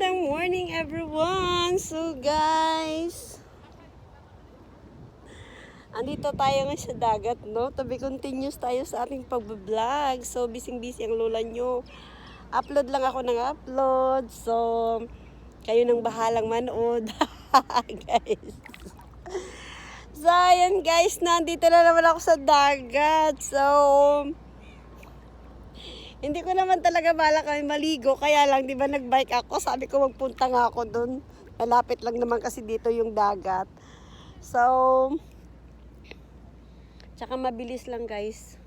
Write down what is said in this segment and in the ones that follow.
Magandang morning everyone! So guys, andito tayo ngayon sa dagat, no? To be continuous tayo sa ating pagbablog. So, bising-busy ang lola nyo. Upload lang ako ng upload. So, kayo nang bahalang manood. guys. So, ayan guys, nandito na naman ako sa dagat. So, hindi ko naman talaga balak kami maligo, kaya lang, di ba, nagbike ako. Sabi ko, magpunta nga ako dun. Malapit lang naman kasi dito yung dagat. So, tsaka mabilis lang, guys.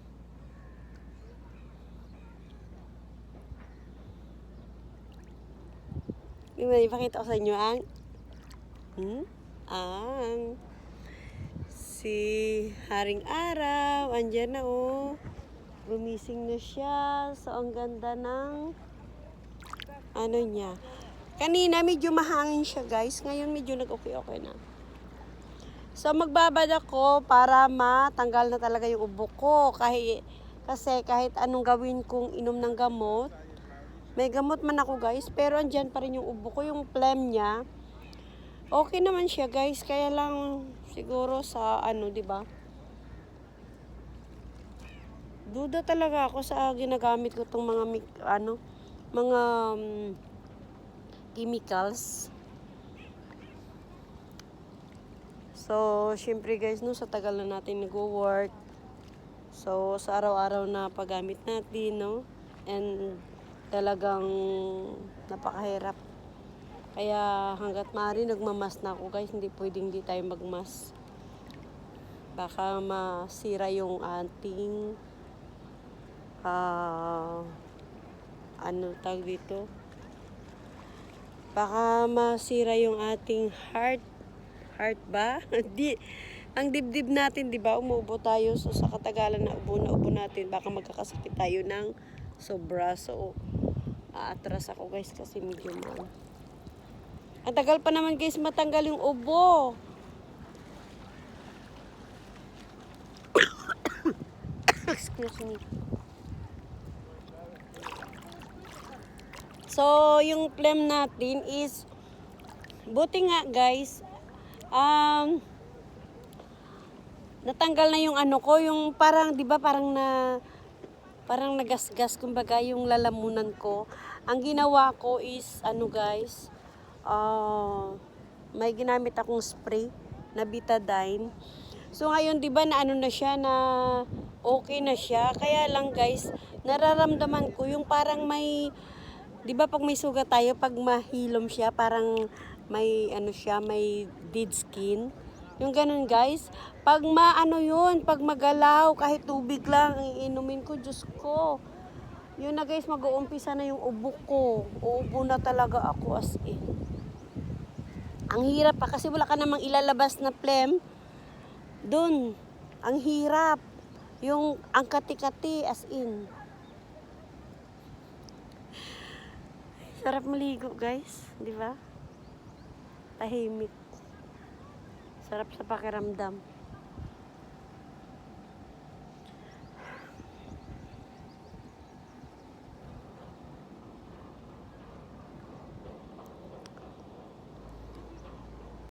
Yung ipakita ko sa inyo ang, hmm? ang, si Haring Araw, andyan na oh. Gumising na siya. So, ang ganda ng ano niya. Kanina, medyo mahangin siya, guys. Ngayon, medyo nag-okay-okay na. So, magbabad ako para matanggal na talaga yung ubo ko. Kahit, kasi kahit anong gawin kong inom ng gamot, may gamot man ako, guys. Pero andyan pa rin yung ubo ko, yung phlegm niya. Okay naman siya, guys. Kaya lang, siguro sa ano, di ba? Duda talaga ako sa ginagamit ko tong mga ano mga um, chemicals. So syempre guys no sa tagal na natin nag-work so sa araw-araw na paggamit natin no and talagang napakahirap. Kaya hanggat maaari nagmamas na ako guys. Hindi pwedeng hindi tayo magmas baka masira yung ating ah ano tag dito? Baka masira yung ating heart heart ba? Di ang dibdib natin di ba? Umuubo tayo. So sa katagalan na ubo na ubo natin baka magkakasakit tayo ng sobra. So aatras ako guys kasi medyo mal ang tagal pa naman guys matanggal yung ubo. Excuse me So, yung phlegm natin is, buti nga guys, um, natanggal na yung ano ko, yung parang, di ba parang na, parang nagasgas, kumbaga, yung lalamunan ko. Ang ginawa ko is, ano guys, uh, may ginamit akong spray na betadine. So, ngayon, di ba, na ano na siya, na okay na siya. Kaya lang guys, nararamdaman ko yung parang may, 'di ba pag may sugat tayo, pag mahilom siya, parang may ano siya, may dead skin. Yung ganun guys, pag maano yun, pag magalaw, kahit tubig lang, iinumin ko, Diyos ko. Yun na guys, mag-uumpisa na yung ubo ko. Uubo na talaga ako as in. Ang hirap pa kasi wala ka namang ilalabas na phlegm. Dun, ang hirap. Yung ang kati-kati as in. Sarap maligo, guys. Di ba? Tahimik. Sarap sa pakiramdam.